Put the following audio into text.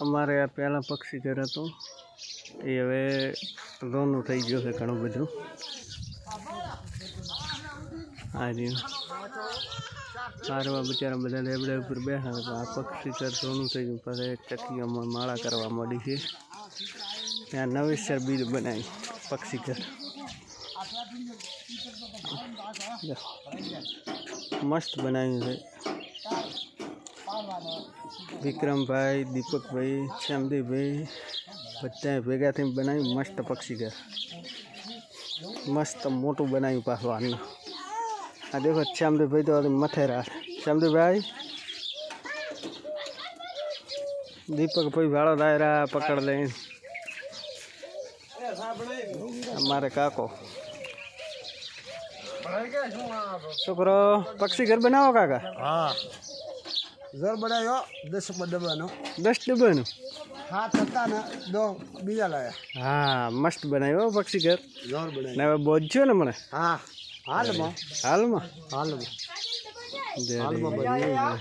અમારે આ પહેલાં પક્ષી ઘર હતું. એ હવે રોનું થઈ ગયું છે ઘણું બધું. હાજી કારવા બિચારા બધા લેબડા ઉપર બેઠા હતા. આ પક્ષી ઘર રોનું થઈ ગયું. પછી ચકીઓમાં માળા કરવા મળી છે. ત્યાં નવેસર બીજ બનાવી. પક્ષી ઘર. મસ્ત બનાવ્યું છે. વિક્રમભાઈ દીપકભાઈ શ્યામદેવભાઈ બધાએ ભેગા થઈને બનાવ્યું મસ્ત પક્ષી ઘર મસ્ત મોટું બનાવ્યું પાછું આનું આ દેખો શ્યામદેવભાઈ તો હવે મથે રાખ શ્યામદેવભાઈ દીપકભાઈ ભાડો દાયરા પકડ લઈને અમારે કાકો છોકરો પક્ષી ઘર બનાવો કાકા હા જોર બનાવ્યો દસ ડબ્બાનો. દસ ડબ્બાનું? હાથ થતા ને દો બીજા લાયા. હા મસ્ત બનાવ્યો હો પક્ષી ઘર. જોર બનાવ્યો. હવે બોજ્યો ને મને હા હાલમાં. હાલમાં? હાલમાં. હાલમાં